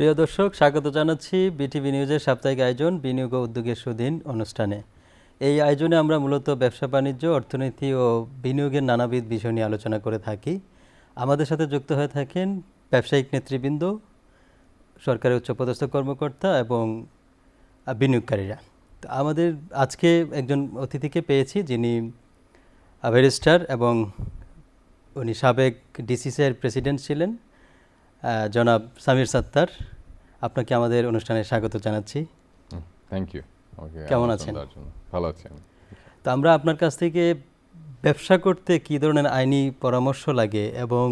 প্রিয় দর্শক, স্বাগত জানাচ্ছি বিটিভি নিউজের সাপ্তাহিক আয়োজন বিনিয়োগ উদ্যোগের সুদিন অনুষ্ঠানে। এই আয়োজনে আমরা মূলত ব্যবসা, বাণিজ্য, অর্থনীতি ও বিনিয়োগের নানাবিধ বিষয় নিয়ে আলোচনা করে থাকি। আমাদের সাথে যুক্ত হয়ে থাকেন ব্যবসায়িক নেতৃবৃন্দ, সরকারের উচ্চপদস্থ কর্মকর্তা এবং বিনিয়োগকারীরা। তো আমাদের আজকে একজন অতিথিকে পেয়েছি, যিনি ব্যারিস্টার এবং উনি সাবেক ডিসিসিআর প্রেসিডেন্ট ছিলেন। জনাব সামির সাত্তার আপনাকে আমাদের অনুষ্ঠানে স্বাগত জানাচ্ছি। থ্যাংক ইউ কেমন আছেন? ভালো আছি আমি। তো আমরা আপনার কাছ থেকে ব্যবসা করতে কী ধরনের আইনি পরামর্শ লাগে এবং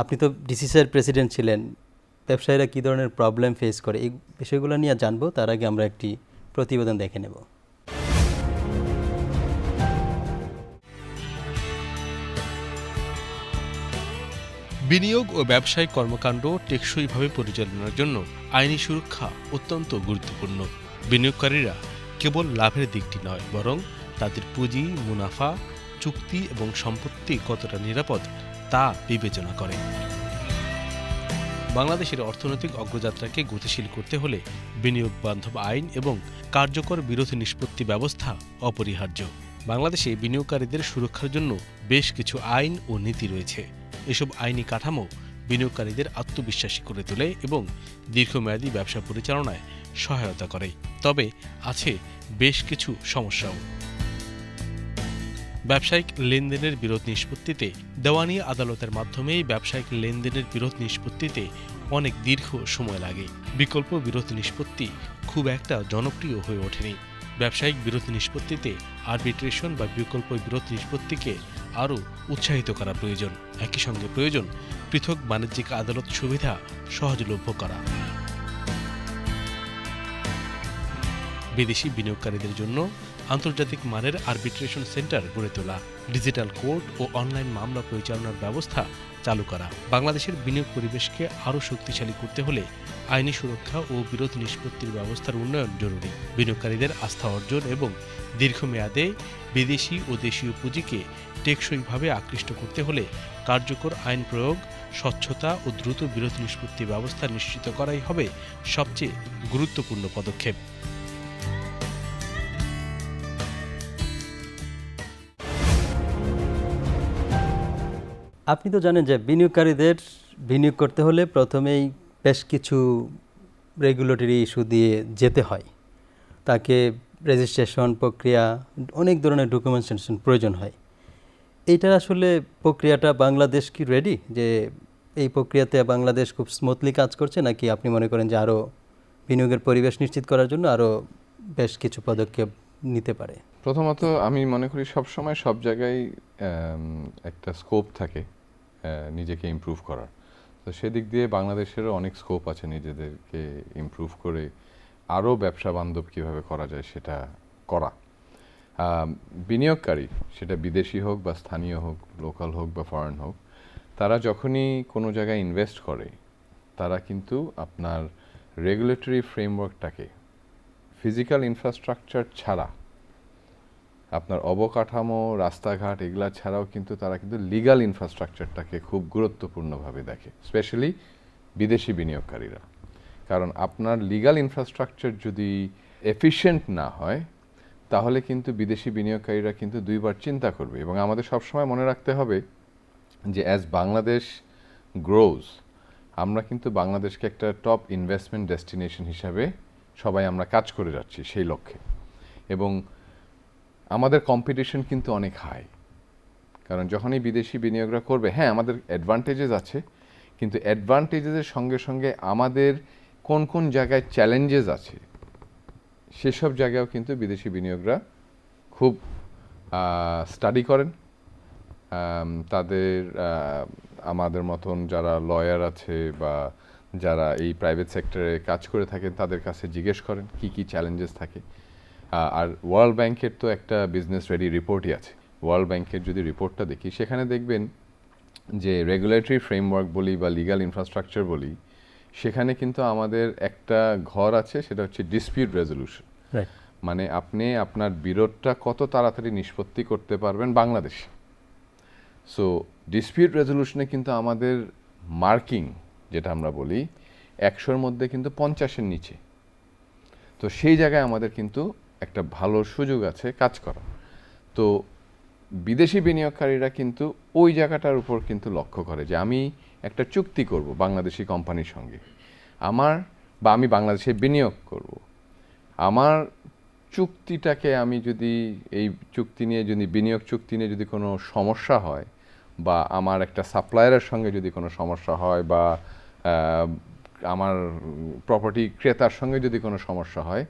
আপনি তো ডিসিসিআর প্রেসিডেন্ট ছিলেন ব্যবসায়ীরা কী ধরনের প্রবলেম ফেস করে? এই বিষয়গুলো নিয়ে জানব তার আগে আমরা একটি প্রতিবেদন দেখে নেব। বিনিয়োগ ও ব্যবসায়িক কর্মকাণ্ড টেকসইভাবে পরিচালনার জন্য আইনি সুরক্ষা অত্যন্ত গুরুত্বপূর্ণ। বিনিয়োগকারীরা কেবল লাভের দিকটি নয়, বরং তাদের পুঁজি, মুনাফা, চুক্তি এবং সম্পত্তি কতটা নিরাপদ তা বিবেচনা করে। বাংলাদেশের অর্থনৈতিক অগ্রযাত্রাকে গতিশীল করতে হলে বিনিয়োগ বান্ধব আইন এবং কার্যকর বিরোধী নিষ্পত্তি ব্যবস্থা অপরিহার্য। বাংলাদেশে বিনিয়োগকারীদের সুরক্ষার জন্য বেশ কিছু আইন ও নীতি রয়েছে। এসব আইনি কাঠামো বিনিয়োগকারীদের আত্মবিশ্বাসী করে তোলে এবং দীর্ঘমেয়াদী ব্যবসা পরিচালনায় সহায়তা করে। তবে আছে বেশ কিছু সমস্যাও। ব্যবসায়িক লেনদেনের বিরোধ নিষ্পত্তিতে, দেওয়ানি আদালতের মাধ্যমেই ব্যবসায়িক লেনদেনের বিরোধ নিষ্পত্তিতে অনেক দীর্ঘ সময় লাগে। বিকল্প বিরোধ নিষ্পত্তি খুব একটা জনপ্রিয় হয়ে ওঠেনি। ব্যবসায়িক বিরোধ নিষ্পত্তিতে আরবিট্রেশন বা বিকল্প বিরোধ নিষ্পত্তিকে আরও উৎসাহিত করা প্রয়োজন। একই সঙ্গে প্রয়োজন, পৃথক বাণিজ্যিক আদালত সুবিধা সহজলভ্য করা। বিদেশি বিনিয়োগকারীদের জন্য আন্তর্জাতিক মানের আরবিট্রেশন সেন্টার গড়ে তোলা ডিজিটাল কোর্ট ও অনলাইন মামলা পরিচালনার ব্যবস্থা চালু করা। বাংলাদেশের বিনিয়োগ পরিবেশকে আরও শক্তিশালী করতে হলে আইনি সুরক্ষা ও বিরোধ নিষ্পত্তির ব্যবস্থার উন্নয়ন জরুরি। বিনিয়োগকারীদের আস্থা অর্জন এবং দীর্ঘমেয়াদে বিদেশি ও দেশীয় পুঁজিকে টেকসইভাবে আকৃষ্ট করতে হলে কার্যকর আইন প্রয়োগ, স্বচ্ছতা ও দ্রুত বিরোধ নিষ্পত্তি ব্যবস্থা নিশ্চিত করাই হবে সবচেয়ে গুরুত্বপূর্ণ পদক্ষেপ। আপনি তো জানেন যে বিনিয়োগকারীদের বিনিয়োগ করতে হলে প্রথমেই বেশ কিছু রেগুলেটরি ইস্যু দিয়ে যেতে হয়। তাকে রেজিস্ট্রেশন প্রক্রিয়া, অনেক ধরনের ডকুমেন্টেশন প্রয়োজন হয়। এইটার আসলে প্রক্রিয়াটা বাংলাদেশ কি রেডি যে এই প্রক্রিয়াতে বাংলাদেশ খুব স্মুথলি কাজ করছে নাকি আপনি মনে করেন যে আরও বিনিয়োগের পরিবেশ নিশ্চিত করার জন্য আরও বেশ কিছু পদক্ষেপ নিতে পারে? প্রথমত আমি মনে করি সব সময় সব জায়গায় একটা স্কোপ থাকে নিজেকে ইমপ্রুভ করার। তো সেদিক দিয়ে বাংলাদেশেরও অনেক স্কোপ আছে নিজেদেরকে ইমপ্রুভ করে আরও ব্যবসা বান্ধব কীভাবে করা যায় সেটা করা। বিনিয়োগকারী, সেটা বিদেশি হোক বা স্থানীয় হোক লোকাল হোক বা ফরেন হোক, তারা যখনই কোনো জায়গায় ইনভেস্ট করে, তারা কিন্তু আপনার রেগুলেটরি ফ্রেমওয়ার্কটাকে ফিজিক্যাল ইনফ্রাস্ট্রাকচার ছাড়া, আপনার অবকাঠামো, রাস্তাঘাট এগুলা ছাড়াও কিন্তু তারা কিন্তু লিগাল ইনফ্রাস্ট্রাকচারটাকে খুব গুরুত্বপূর্ণভাবে দেখে স্পেশালি বিদেশি বিনিয়োগকারীরা। কারণ আপনার লিগাল ইনফ্রাস্ট্রাকচার যদি এফিশিয়েন্ট না হয়, তাহলে কিন্তু বিদেশি বিনিয়োগকারীরা কিন্তু দুইবার চিন্তা করবে। এবং আমাদের সবসময় মনে রাখতে হবে যে অ্যাজ বাংলাদেশ গ্রোজ আমরা কিন্তু বাংলাদেশকে একটা টপ ইনভেস্টমেন্ট ডেস্টিনেশন হিসাবে সবাই আমরা কাজ করে যাচ্ছি সেই লক্ষ্যে। এবং আমাদের কম্পিটিশন কিন্তু অনেক হাই কারণ যখনই বিদেশি বিনিয়োগরা করবে হ্যাঁ আমাদের অ্যাডভান্টেজেস আছে, কিন্তু অ্যাডভান্টেজেসের সঙ্গে সঙ্গে আমাদের কোন কোন জায়গায় চ্যালেঞ্জেস আছে, সেসব জায়গায়ও কিন্তু বিদেশি বিনিয়োগরা খুব স্টাডি করেন। তাদের আমাদের মতন যারা লয়ার আছে বা যারা এই প্রাইভেট সেক্টরে কাজ করে থাকেন, তাদের কাছে জিজ্ঞেস করেন কি কি চ্যালেঞ্জেস থাকে। আর ওয়ার্ল্ড ব্যাংকের তো একটা বিজনেস রেডি রিপোর্টই আছে। ওয়ার্ল্ড ব্যাংকের যদি রিপোর্টটা দেখি, সেখানে দেখবেন যে রেগুলেটরি ফ্রেমওয়ার্ক বলি বা লিগাল ইনফ্রাস্ট্রাকচার বলি সেখানে কিন্তু আমাদের একটা ঘর আছে সেটা হচ্ছে ডিসপিউট রেজলিউশন মানে আপনি আপনার বিরোধটা কত তাড়াতাড়ি নিষ্পত্তি করতে পারবেন বাংলাদেশে। সো ডিসপিউট রেজলিউশনে কিন্তু আমাদের মার্কিং যেটা আমরা বলি একশোর মধ্যে কিন্তু পঞ্চাশের নিচে। তো সেই জায়গায় আমাদের কিন্তু একটা ভালো সুযোগ আছে কাজ করা তো বিদেশি বিনিয়োগকারীরা কিন্তু ওই জায়গাটার উপর কিন্তু লক্ষ্য করে যে আমি একটা চুক্তি করব বাংলাদেশি কোম্পানির সঙ্গে। আমার বা আমি বাংলাদেশে বিনিয়োগ করব। আমার চুক্তিটাকে আমি যদি, এই চুক্তি নিয়ে যদি, বিনিয়োগ চুক্তি নিয়ে যদি কোনো সমস্যা হয় বা আমার একটা সাপ্লায়ারের সঙ্গে যদি কোনো সমস্যা হয় বা আমার প্রপার্টি ক্রেতার সঙ্গে যদি কোনো সমস্যা হয়,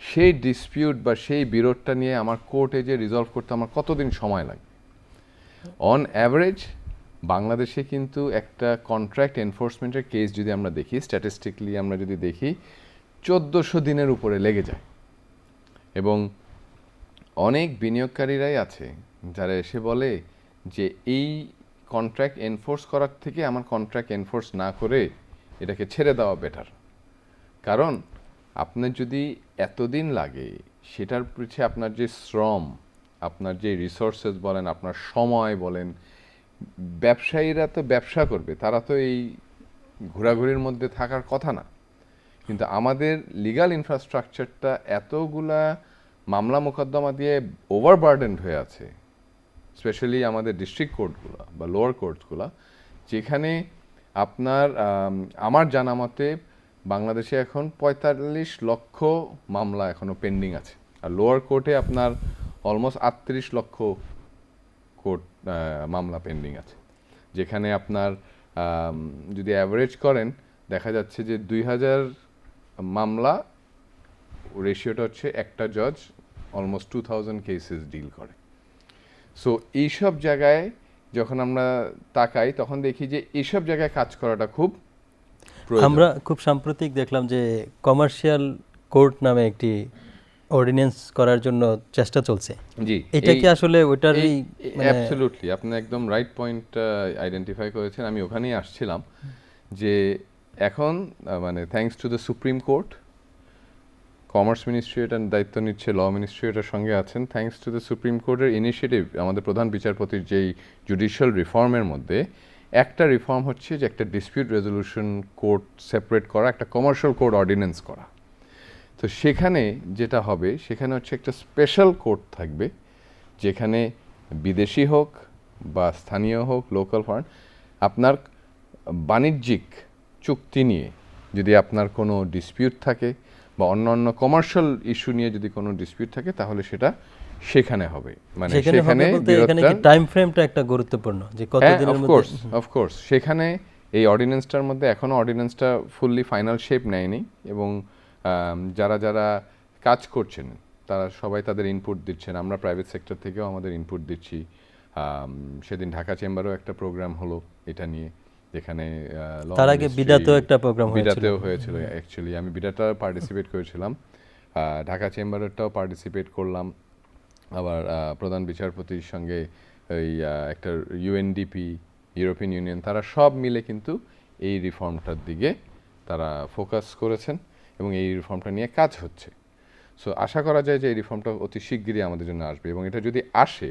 সেই ডিসপিউট বা সেই বিরোধটা নিয়ে আমার কোর্টে যে রিজলভ করতে আমার কতদিন সময় লাগে? অন অ্যাভারেজ বাংলাদেশে কিন্তু একটা কন্ট্রাক্ট এনফোর্সমেন্টের কেস যদি আমরা দেখি স্ট্যাটিস্টিকলি আমরা যদি দেখি, চোদ্দোশো দিনের উপরে লেগে যায়। এবং অনেক বিনিয়োগকারীরাই আছে, যারা এসে বলে যে, এই কন্ট্রাক্ট এনফোর্স করার থেকে আমার কন্ট্রাক্ট এনফোর্স না করে এটাকে ছেড়ে দেওয়া বেটার কারণ আপনার যদি এতদিন লাগে, সেটার পিছিয়ে আপনার যে শ্রম, আপনার যে রিসোর্সেস বলেন, আপনার সময় বলেন ব্যবসায়ীরা তো ব্যবসা করবে, তারা তো এই ঘোরাঘুরির মধ্যে থাকার কথা না। কিন্তু আমাদের লিগাল ইনফ্রাস্ট্রাকচারটা এতগুলা মামলা মোকদ্দমা দিয়ে ওভারবার্ডেন্ড হয়ে আছে স্পেশালি আমাদের ডিস্ট্রিক্ট কোর্টগুলো বা লোয়ার কোর্টসগুলো যেখানে আপনার আমার জানা মতে বাংলাদেশে এখন পঁয়তাল্লিশ লক্ষ মামলা এখনও পেন্ডিং আছে। আর লোয়ার কোর্টে আপনার অলমোস্ট আটত্রিশ লক্ষ কোর্ট মামলা পেন্ডিং আছে। যেখানে আপনার যদি অ্যাভারেজ করেন, দেখা যাচ্ছে যে দুই হাজার মামলা রেশিওটা হচ্ছে একটা জজ almost two thousand cases deal করে। সো এইসব জায়গায় যখন আমরা তাকাই, তখন দেখি যে এইসব জায়গায় কাজ করাটা খুব আমরা খুব সাম্প্রতিক দেখলাম যে কমার্শিয়াল কোর্ট নামে একটি অর্ডিন্যান্স করার জন্য চেষ্টা চলছে। জি এটা কি আসলে ওইটারই মানে অ্যাবসলিউটলি আপনি একদম রাইট পয়েন্ট আইডেন্টিফাই করেছেন। আমি ওখানেই আসছিলাম যে এখন মানে thanks to the supreme court commerce ministry এটার দায়িত্ব নিচ্ছে ল মিনিস্ট্রি এটার সঙ্গে আছেন। থ্যাঙ্কস টু দ্য সুপ্রিম কোর্টের ইনিশিয়েটিভ আমাদের প্রধান বিচারপতির যেই জুডিশিয়াল রিফর্মের মধ্যে একটা রিফর্ম হচ্ছে যে একটা ডিসপিউট রেজলিউশন কোর্ট সেপারেট করা একটা কমার্শিয়াল কোর্ট অর্ডিন্যান্স করা। তো সেখানে যেটা হবে সেখানে হচ্ছে একটা স্পেশাল কোর্ট থাকবে যেখানে বিদেশি হোক বা স্থানীয় হোক লোকাল ফান্ড আপনার বাণিজ্যিক চুক্তি নিয়ে যদি আপনার কোনো ডিসপিউট থাকে বা অন্য অন্য কমার্শিয়াল ইস্যু নিয়ে যদি কোনো ডিসপিউট থাকে তাহলে সেটা সেখানে হবে। মানে সেখানে এখানে টাইম ফ্রেমটা একটা গুরুত্বপূর্ণ যে হ্যাঁ কতদিনের মধ্যে অফকোর্স অফকোর্স সেখানে এই অর্ডিন্যান্সটার মধ্যে এখনও অর্ডিন্যান্সটা ফুললি ফাইনাল শেপ নেয়নি এবং যারা যারা কাজ করছেন তারা সবাই তাদের ইনপুট দিচ্ছেন। আমরা প্রাইভেট সেক্টর থেকেও আমাদের ইনপুট দিচ্ছি। সেদিন ঢাকা চেম্বারও একটা প্রোগ্রাম হলো এটা নিয়ে যেখানে তার আগে বিডাতেও একটা হয়েছিল। বিডাতেও হয়েছিল অ্যাকচুয়ালি আমি বিডাটা পার্টিসিপেট করেছিলাম। ঢাকা চেম্বারেরটাও পার্টিসিপেট করলাম। আবার প্রধান বিচারপতির সঙ্গে ওই একটা ইউএনডিপি ইউরোপিয়ান ইউনিয়ন তারা সব মিলে কিন্তু এই রিফর্মটার দিকে তারা ফোকাস করেছেন। এবং এই রিফর্মটা নিয়ে কাজ হচ্ছে। সো আশা করা যায় যে এই রিফর্মটা অতি শিগগিরই আমাদের জন্য আসবে এবং এটা যদি আসে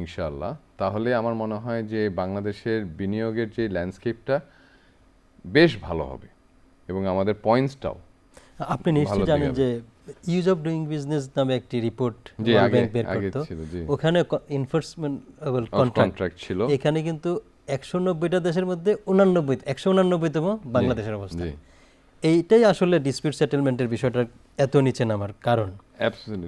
ইনশাআল্লাহ তাহলে আমার মনে হয় যে বাংলাদেশের বিনিয়োগের যে ল্যান্ডস্কেপটা বেশ ভালো হবে এবং আমাদের পয়েন্টসটাও আপনি নিশ্চয়ই জানেন যে ইউজ অফ ডুইং বিজনেস নামে একটি রিপোর্ট ব্যাংক বের করতো। ওখানে এনফোর্সমেন্ট কন্ট্রাক্ট কন্ট্রাক্ট ছিল। এখানে কিন্তু একশো নব্বইটা দেশের মধ্যে উনানব্বই একশো উনানব্বইতম বাংলাদেশের অবস্থা এইটাই আসলে ডিসপিউট সেটেলমেন্টের বিষয়টা এত নিচে নামার কারণ।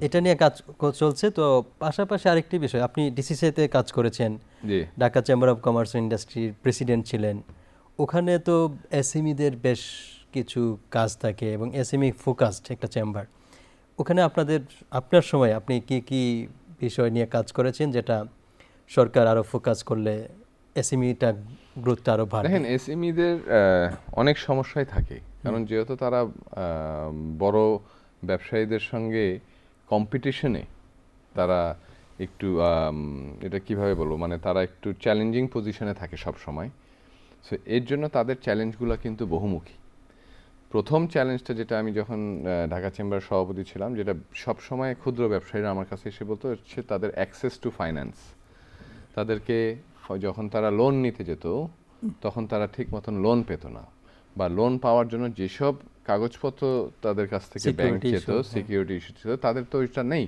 এটা নিয়ে কাজ চলছে তো পাশাপাশি আরেকটি বিষয় আপনি ডিসিসিতে কাজ করেছেন। ঢাকা চেম্বার অফ কমার্স ইন্ডাস্ট্রির প্রেসিডেন্ট ছিলেন। ওখানে তো এসএমইদের বেশ কিছু কাজ থাকে এবং এসএমই ফোকাসড একটা চেম্বার ওখানে আপনাদের আপনার সময় আপনি কি কি বিষয় নিয়ে কাজ করেছেন যেটা সরকার আরও ফোকাস করলে এসএমইটা গুরুত্ব আরও বাড়বে? দেখেন এসএমইদের অনেক সমস্যাই থাকে। কারণ যেহেতু তারা বড় ব্যবসায়ীদের সঙ্গে কম্পিটিশনে তারা একটু এটা কীভাবে বলব? মানে তারা একটু চ্যালেঞ্জিং পজিশনে থাকে সব সময় সো এর জন্য তাদের চ্যালেঞ্জগুলো কিন্তু বহুমুখী। প্রথম চ্যালেঞ্জটা যেটা আমি যখন ঢাকা চেম্বার সভাপতি ছিলাম যেটা সব সময় ক্ষুদ্র ব্যবসায়ীরা আমার কাছে এসে বলতো হচ্ছে তাদের অ্যাক্সেস টু ফাইন্যান্স তাদেরকে যখন তারা লোন নিতে যেত তখন তারা ঠিক মতন লোন পেত না। বা লোন পাওয়ার জন্য যেসব কাগজপত্র তাদের কাছ থেকে ব্যাংক হ্যাঁ। সিকিউরিটি ইস্যু ছিল তাদের তো ওইটা নেই।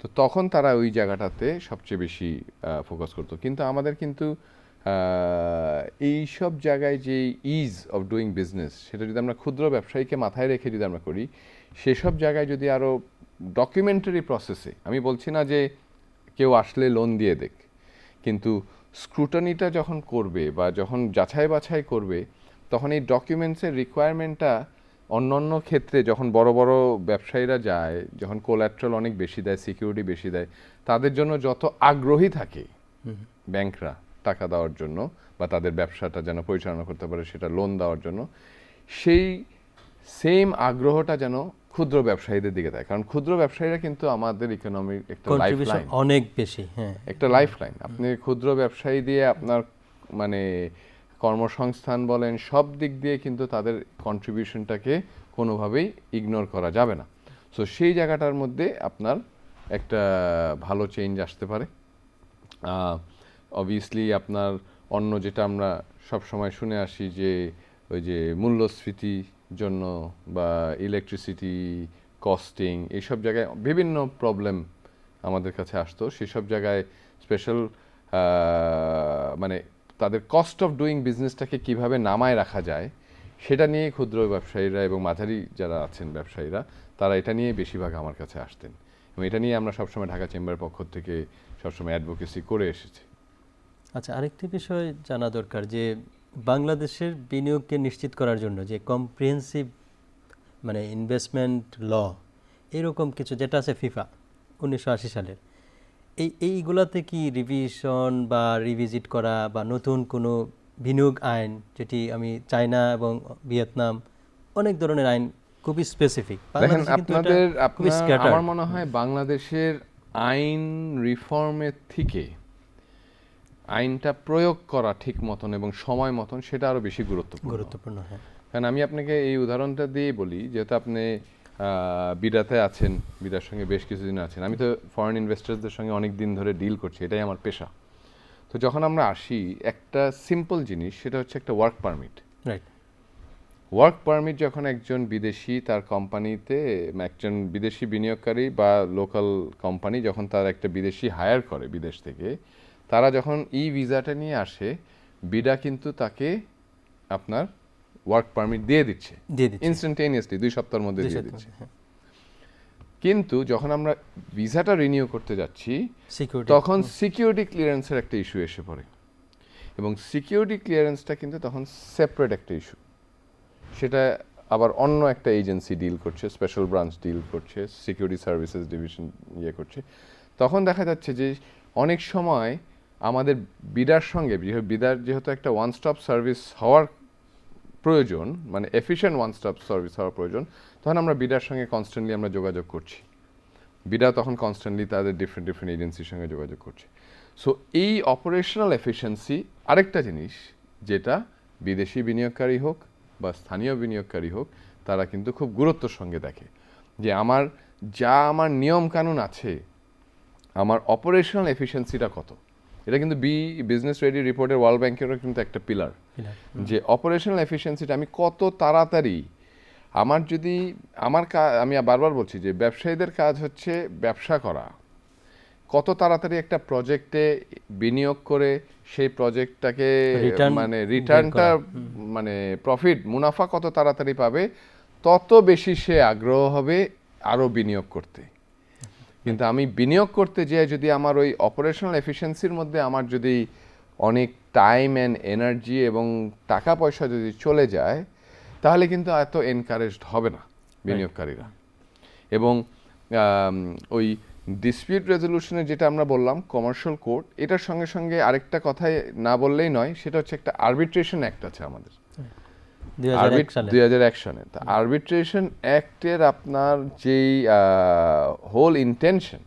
তো তখন তারা ওই জায়গাটাতে সবচেয়ে বেশি ফোকাস করতো। কিন্তু আমাদের কিন্তু এই সব জায়গায় যে ইজ অফ ডুইং বিজনেস সেটা যদি আমরা ক্ষুদ্র ব্যবসায়ীকে মাথায় রেখে যদি আমরা করি সেসব জায়গায় যদি আরও ডকুমেন্টারি প্রসেসে আমি বলছি না যে কেউ আসলে লোন দিয়ে দেখ কিন্তু স্ক্রুটনিটা যখন করবে বা যখন যাচাই বাছাই করবে তখন এই ডকুমেন্টসের রিকোয়ারমেন্টটা অন্য অন্য ক্ষেত্রে যখন বড় বড় ব্যবসায়ীরা যায় যখন কোল্যাট্রাল অনেক বেশি দেয় সিকিউরিটি বেশি দেয় তাদের জন্য যত আগ্রহী থাকে ব্যাংকরা টাকা দেওয়ার জন্য বা তাদের ব্যবসাটা যেন পরিচালনা করতে পারে সেটা লোন দেওয়ার জন্য সেই সেম আগ্রহটা যেন ক্ষুদ্র ব্যবসায়ীদের দিকে দেয়। কারণ ক্ষুদ্র ব্যবসায়ীরা কিন্তু আমাদের ইকোনমির একটা লাইফ কন্ট্রিবিউশন অনেক বেশি হ্যাঁ। একটা লাইফ লাইন আপনি ক্ষুদ্র ব্যবসায়ী দিয়ে আপনার মানে কর্মসংস্থান বলেন, সব দিক দিয়ে কিন্তু তাদের কন্ট্রিবিউশনটাকে কোনোভাবেই ইগনোর করা যাবে না। সো সেই জায়গাটার মধ্যে আপনার একটা ভালো চেঞ্জ আসতে পারে। অবভিয়াসলি আপনার অন্য যেটা আমরা সব সময় শুনে আসি যে, ওই যে মূল্যস্ফীতি জন্য বা ইলেকট্রিসিটি কস্টিং এইসব জায়গায় বিভিন্ন প্রবলেম আমাদের কাছে আসতো। সেসব জায়গায় স্পেশাল মানে তাদের কস্ট অফ ডুইং বিজনেসটাকে কীভাবে নামায় রাখা যায়, সেটা নিয়ে ক্ষুদ্র ব্যবসায়ীরা এবং মাঝারি যারা আছেন ব্যবসায়ীরা, তারা এটা নিয়ে বেশিরভাগ আমার কাছে আসতেন। এবং এটা নিয়ে আমরা সবসময় ঢাকা চেম্বার পক্ষ থেকে সবসময় অ্যাডভোকেসি করে এসেছি। আচ্ছা আরেকটি বিষয় জানা দরকার যে, বাংলাদেশের বিনিয়োগকে নিশ্চিত করার জন্য যে কম্প্রিহেন্সিভ মানে ইনভেস্টমেন্ট ল এরকম কিছু যেটা আছে ফিফা উনিশশো আশি সালের। এই এইগুলাতে কি রিভিশন বা রিভিজিট করা বা নতুন কোনো বিনিয়োগ আইন যেটি আমি চায়না এবং ভিয়েতনাম অনেক ধরনের আইন খুবই স্পেসিফিক দেখেন আপনাদের আমার মনে হয় বাংলাদেশের আইন রিফর্মের থেকে আইনটা প্রয়োগ করা ঠিক মতন এবং সময় মতন সেটা আরও বেশি গুরুত্বপূর্ণ। গুরুত্বপূর্ণ হ্যাঁ। কারণ আমি আপনাকে এই উদাহরণটা দিয়ে বলি যেহেতু আপনি বিডাতে আছেন বিডার সঙ্গে বেশ কিছুদিন আছেন। আমি তো ফরেন ইনভেস্টার্সদের সঙ্গে অনেক দিন ধরে ডিল করছি এটাই আমার পেশা। তো যখন আমরা আসি একটা সিম্পল জিনিস সেটা হচ্ছে একটা work permit right work permit যখন একজন বিদেশি তার কোম্পানিতে একজন বিদেশি বিনিয়োগকারী বা লোকাল কোম্পানি যখন তার একটা বিদেশি হায়ার করে বিদেশ থেকে তারা যখন ই ভিসাটা নিয়ে আসে বিডা কিন্তু তাকে আপনার ওয়ার্ক পারমিট দিয়ে দিচ্ছে। ইনস্ট্যান্টেনিয়াসলি দুই সপ্তাহের মধ্যে দিয়ে দিচ্ছে। হ্যাঁ। কিন্তু যখন আমরা ভিসাটা রিনিউ করতে যাচ্ছি তখন সিকিউরিটি ক্লিয়ারেন্সের একটা ইস্যু এসে পড়ে। এবং সিকিউরিটি ক্লিয়ারেন্সটা কিন্তু তখন সেপারেট একটা ইস্যু সেটা আবার অন্য একটা এজেন্সি ডিল করছে স্পেশাল ব্রাঞ্চ ডিল করছে সিকিউরিটি সার্ভিসেস ডিভিশন ইয়ে করছে। তখন দেখা যাচ্ছে যে অনেক সময় আমাদের বিডার সঙ্গে বিডার যেহেতু একটা ওয়ান স্টপ সার্ভিস হওয়ার প্রয়োজন মানে এফিশিয়েন্ট ওয়ান স্টপ সার্ভিস হওয়ার প্রয়োজন, তখন আমরা বিডার সঙ্গে কনস্ট্যান্টলি আমরা যোগাযোগ করছি। বিডা তখন কনস্ট্যান্টলি তাদের ডিফারেন্ট ডিফারেন্ট এজেন্সির সঙ্গে যোগাযোগ করছে। সো এই অপারেশনাল এফিসিয়েন্সি আরেকটা জিনিস, যেটা বিদেশি বিনিয়োগকারী হোক বা স্থানীয় বিনিয়োগকারী হোক, তারা কিন্তু খুব গুরুত্বর সঙ্গে দেখে। যে আমার যা আমার নিয়ম কানুন আছে, আমার অপারেশনাল এফিসিয়েন্সিটা কত? এটা কিন্তু বি বিজনেস রেডি রিপোর্টের ওয়ার্ল্ড ব্যাংকেরও কিন্তু একটা পিলার যে অপারেশনাল এফিসিয়েন্সিটা আমি কত তাড়াতাড়ি আমার যদি আমার আমি বারবার বলছি যে ব্যবসায়ীদের কাজ হচ্ছে ব্যবসা করা। কত তাড়াতাড়ি একটা প্রজেক্টে বিনিয়োগ করে সেই প্রজেক্টটাকে মানে রিটার্নটা মানে প্রফিট মুনাফা কত তাড়াতাড়ি পাবে তত বেশি সে আগ্রহ হবে আরও বিনিয়োগ করতে। কিন্তু আমি বিনিয়োগ করতে যেয়ে যদি আমার ওই অপারেশনাল এফিসিয়েন্সির মধ্যে আমার যদি অনেক টাইম অ্যান্ড এনার্জি এবং টাকা পয়সা যদি চলে যায়, তাহলে কিন্তু এত এনকারেজড হবে না বিনিয়োগকারীরা। এবং ওই ডিসপিউট রেজলিউশনে যেটা আমরা বললাম কমার্শিয়াল কোর্ট এটার সঙ্গে সঙ্গে আরেকটা কথাই না বললেই নয়, সেটা হচ্ছে একটা আরবিট্রেশন অ্যাক্ট আছে আমাদের। দুই হাজার এক সনে তা আরবিট্রেশন অ্যাক্টের আপনার যেই হোল ইন্টেনশন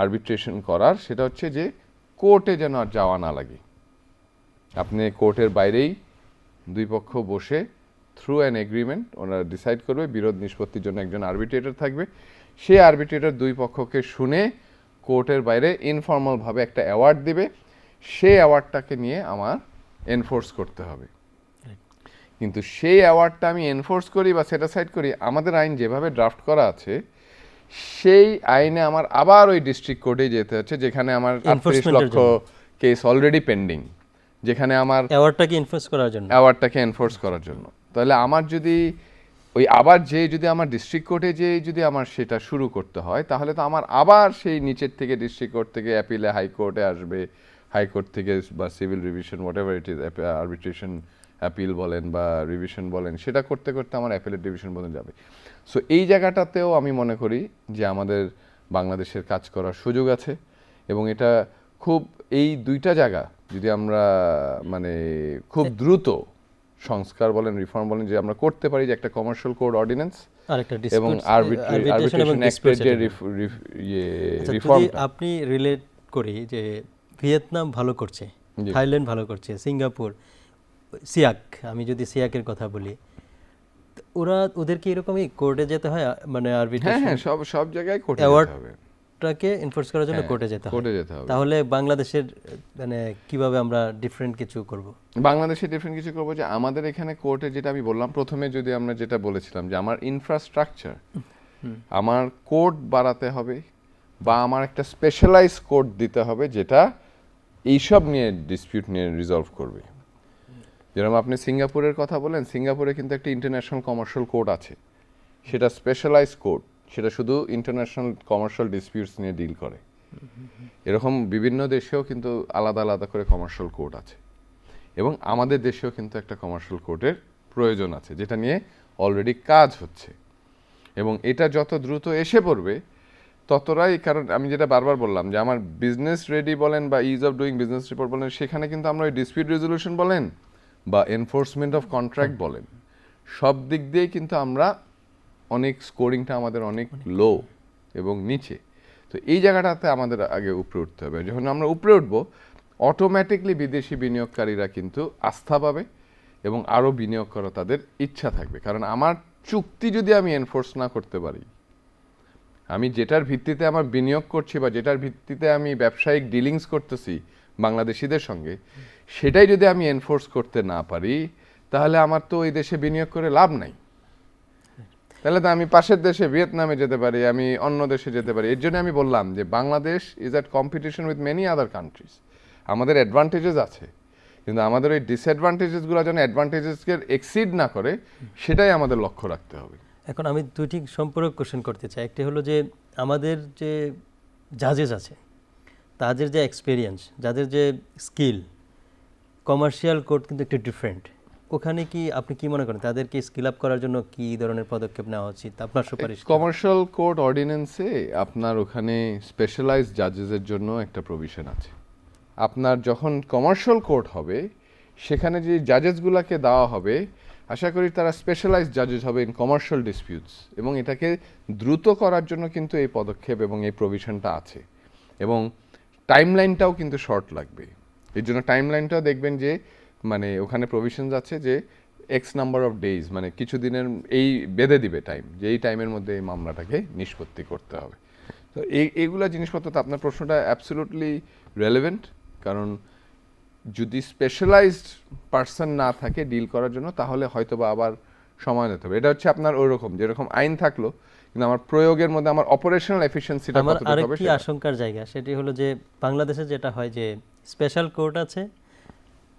আরবিট্রেশন করার সেটা হচ্ছে যে কোর্টে যেন আর যাওয়া না লাগে। আপনি কোর্টের বাইরেই দুই পক্ষ বসে থ্রু অ্যান এগ্রিমেন্ট ওনারা ডিসাইড করবে বিরোধ নিষ্পত্তির জন্য একজন আরবিট্রেটর থাকবে। সেই আরবিট্রেটর দুই পক্ষকে শুনে কোর্টের বাইরে ইনফর্মালভাবে একটা অ্যাওয়ার্ড দিবে। সেই অ্যাওয়ার্ডটাকে নিয়ে আমার এনফোর্স করতে হবে। কিন্তু সেই অ্যাওয়ার্ডটা আমি এনফোর্স করি বা সেট সাইড করি আমাদের আইন যেভাবে ড্রাফট করা আছে সেই আইনে আমার আবার ওই ডিস্ট্রিক্ট কোর্টে যেতে হচ্ছে যেখানে আমার আটত্রিশ লক্ষ কেস অলরেডি পেন্ডিং যেখানে আমার অ্যাওয়ার্ডটাকে ইনফোর্স করার জন্য। অ্যাওয়ার্ডটাকে এনফোর্স করার জন্য। তাহলে আমার যদি ওই আবার যে যদি আমার ডিস্ট্রিক্ট কোর্টে যে যদি আমার সেটা শুরু করতে হয় তাহলে তো আমার আবার সেই নিচের থেকে ডিস্ট্রিক্ট কোর্ট থেকে অ্যাপিলে হাইকোর্টে আসবে হাইকোর্ট থেকে বা civil revision whatever it is arbitration appeal বলেন বা রিভিশন বলেন সেটা করতে করতে আমার অ্যাপিলের ডিভিশন পর্যন্ত যাবে। সো এই জায়গাটাতেও আমি মনে করি যে আমাদের বাংলাদেশের কাজ করার সুযোগ আছে এবং এটা খুব এই দুইটা জায়গা যদি আমরা মানে খুব দ্রুত সংস্কার বলেন রিফর্ম বলেন যে আমরা করতে পারি যে একটা কমার্শিয়াল কোড অর্ডিন্যান্স এবং আপনি রিলেট করি যে ভিয়েতনাম ভালো করছে থাইল্যান্ড ভালো করছে সিঙ্গাপুর সিয়াক আমি যদি সিয়াকের কথা বলি ওরা ওদের কি এরকমই কোর্টে যেতে হয় মানে হ্যাঁ আরবিট্রেশনটাকে হ্যাঁ সব সব জায়গায় কোর্টে যেতে হবে। এনফোর্স করার জন্য হ্যাঁ, কোর্টে যেতে হয়। কোর্টে যেতে হবে। তাহলে বাংলাদেশের মানে কীভাবে আমরা ডিফারেন্ট কিছু করব? বাংলাদেশে ডিফারেন্ট কিছু করব যে আমাদের এখানে কোর্টে যেটা আমি বললাম প্রথমে যদি আমরা যেটা বলেছিলাম যে আমার ইনফ্রাস্ট্রাকচার আমার কোর্ট বাড়াতে হবে বা আমার একটা স্পেশালাইজ কোর্ট দিতে হবে যেটা এইসব নিয়ে ডিসপিউট নিয়ে রিজলভ করবে। যেরকম আপনি সিঙ্গাপুরের কথা বলেন, সিঙ্গাপুরে কিন্তু একটা ইন্টারন্যাশনাল কমার্শিয়াল কোর্ট আছে। সেটা স্পেশালাইজ কোর্ট সেটা শুধু ইন্টারন্যাশনাল কমার্শিয়াল ডিসপিউটস নিয়ে ডিল করে। এরকম বিভিন্ন দেশেও কিন্তু আলাদা আলাদা করে কমার্শিয়াল কোর্ট আছে। এবং আমাদের দেশেও কিন্তু একটা কমার্শিয়াল কোর্টের প্রয়োজন আছে, যেটা নিয়ে অলরেডি কাজ হচ্ছে। এবং এটা যত দ্রুত এসে পড়বে, ততটাই, কারণ আমি যেটা বারবার বললাম যে, আমার বিজনেস রেডি বলেন বা ease of doing business report বলেন, সেখানে কিন্তু আমরা ওই ডিসপিউট রেজলিউশন বলেন বা এনফোর্সমেন্ট অফ কন্ট্রাক্ট বলেন সব দিক দিয়ে কিন্তু আমরা অনেক স্কোরিংটা আমাদের অনেক লো এবং নিচে। তো এই জায়গাটাতে আমাদের আগে উপরে উঠতে হবে। যখন আমরা উপরে উঠবো অটোমেটিকলি বিদেশি বিনিয়োগকারীরা কিন্তু আস্থা পাবে এবং আরও বিনিয়োগ করা তাদের ইচ্ছা থাকবে। কারণ আমার চুক্তি যদি আমি এনফোর্স না করতে পারি আমি যেটার ভিত্তিতে আমার বিনিয়োগ করছি বা যেটার ভিত্তিতে আমি ব্যবসায়িক ডিলিংস করতেছি বাংলাদেশিদের সঙ্গে সেটাই যদি আমি এনফোর্স করতে না পারি, তাহলে আমার তো ওই দেশে বিনিয়োগ করে লাভ নাই। তাহলে তো আমি পাশের দেশে ভিয়েতনামে যেতে পারি, আমি অন্য দেশে যেতে পারি। এর জন্য আমি বললাম যে, Bangladesh is at competition with many other countries আমাদের অ্যাডভান্টেজেস আছে, কিন্তু আমাদের ওই ডিসঅ্যাডভান্টেজেসগুলো যেন অ্যাডভান্টেজেসকে এক্সিড না করে, সেটাই আমাদের লক্ষ্য রাখতে হবে। এখন আমি দুইটি সম্পর্ক কোশ্চেন করতে চাই। একটি হলো যে, আমাদের যে জাজেস আছে, তাদের যে এক্সপিরিয়েন্স যাদের যে স্কিল কমার্শিয়াল কোর্ট কিন্তু একটু ডিফারেন্ট ওখানে কি আপনি কি মনে করেন? তাদেরকে স্কিল আপ করার জন্য কি ধরনের পদক্ষেপ নেওয়া উচিত? আপনার সুপারিশ কমার্শিয়াল কোর্ট অর্ডিন্যান্সে আপনার ওখানে স্পেশালাইজড জাজেসের জন্য একটা প্রভিশন আছে। আপনার যখন কমার্শিয়াল কোর্ট হবে সেখানে যে জাজেসগুলোকে দেওয়া হবে আশা করি তারা স্পেশালাইজ জাজেস হবে ইন কমার্শিয়াল ডিসপিউটস এবং এটাকে দ্রুত করার জন্য কিন্তু এই পদক্ষেপ এবং এই প্রভিশনটা আছে। এবং টাইমলাইনটাও কিন্তু শর্ট লাগবে। এর জন্য টাইমলাইনটাও দেখবেন যে মানে ওখানে প্রভিশনস আছে যে এক্স নাম্বার অফ ডেইজ মানে কিছু দিনের এই বেঁধে দিবে টাইম যে এই টাইমের মধ্যে এই মামলাটাকে নিষ্পত্তি করতে হবে তো এই এইগুলা জিনিসপত্র তো আপনার প্রশ্নটা অ্যাবসলুটলি রেলেভেন্ট কারণ যদি স্পেশালাইজড পার্সন না থাকে ডিল করার জন্য তাহলে হয়তো বা আবার সময় নিতে হবে এটা হচ্ছে আপনার ওইরকম যেরকম আইন থাকল কিন্তু আমার প্রয়োগের মধ্যে আমার অপারেশনাল এফিসিয়েন্সিটা কতটুকু হবে। আশঙ্কার জায়গা সেটি হলো যে বাংলাদেশে যেটা হয় যে স্পেশাল কোর্ট আছে।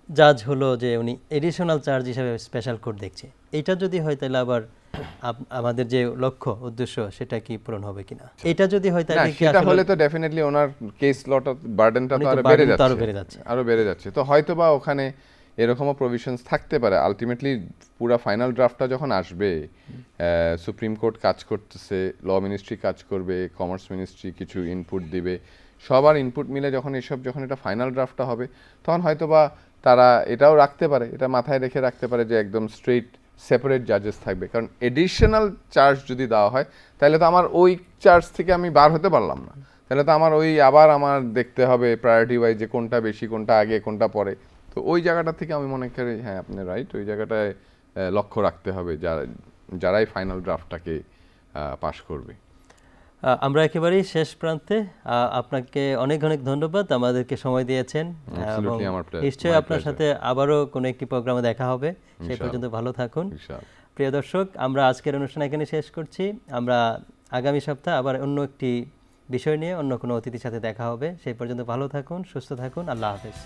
জাজ হলো যে উনি এডিশনাল চার্জ হিসাবে স্পেশাল কোর্ট দেখছে। এটা যদি হয় তাহলে আবার আমাদের যে লক্ষ্য উদ্দেশ্য সেটা কি পূরণ হবে কিনা? এটা যদি হয় তাহলে কি সেটা আসলে হলে তো ডেফিনেটলি ওনার কেস লটা বার্ডেনটা তো তো আরও বেড়ে যাচ্ছে আরও বেড়ে যাচ্ছে। আরও বেড়ে যাচ্ছে। তো হয়তো বা ওখানে এরকমও প্রভিশনস থাকতে পারে। আলটিমেটলি পুরো ফাইনাল ড্রাফটটা যখন আসবে সুপ্রিম কোর্ট কাজ করতেছে ল মিনিস্ট্রি কাজ করবে কমার্স মিনিস্ট্রি কিছু ইনপুট দিবে সবার ইনপুট মিলে যখন এসব, যখন এটা ফাইনাল ড্রাফটটা হবে, তখন হয়তো বা তারা এটাও রাখতে পারে, এটা মাথায় রেখে রাখতে পারে যে একদম স্ট্রেইট সেপারেট জাজেস থাকবে। কারণ এডিশনাল চার্জ যদি দেওয়া হয়, তাহলে তো আমার ওই চার্জ থেকে আমি বার হতে পারলাম না। তাহলে তো আমার ওই আবার আমার দেখতে হবে প্রায়োরিটি ওয়াইজ যে কোনটা বেশি, কোনটা আগে, কোনটা পরে। তো ওই জায়গাটা থেকে আমি মনে করি হ্যাঁ আপনি রাইট ওই জায়গাটায় লক্ষ্য রাখতে হবে যারা, যারাই ফাইনাল ড্রাফটটাকে পাশ করবে। আমরা একেবারেই শেষ প্রান্তে আপনাকে অনেক অনেক ধন্যবাদ আমাদেরকে সময় দিয়েছেন এবং নিশ্চয়ই আপনার সাথে আবারও কোনো একটি প্রোগ্রামে দেখা হবে সেই পর্যন্ত ভালো থাকুন। প্রিয় দর্শক আমরা আজকের অনুষ্ঠান এখানে শেষ করছি আমরা আগামী সপ্তাহে আবার অন্য একটি বিষয় নিয়ে অন্য কোনো অতিথির সাথে দেখা হবে সেই পর্যন্ত ভালো থাকুন সুস্থ থাকুন আল্লাহ হাফেজ।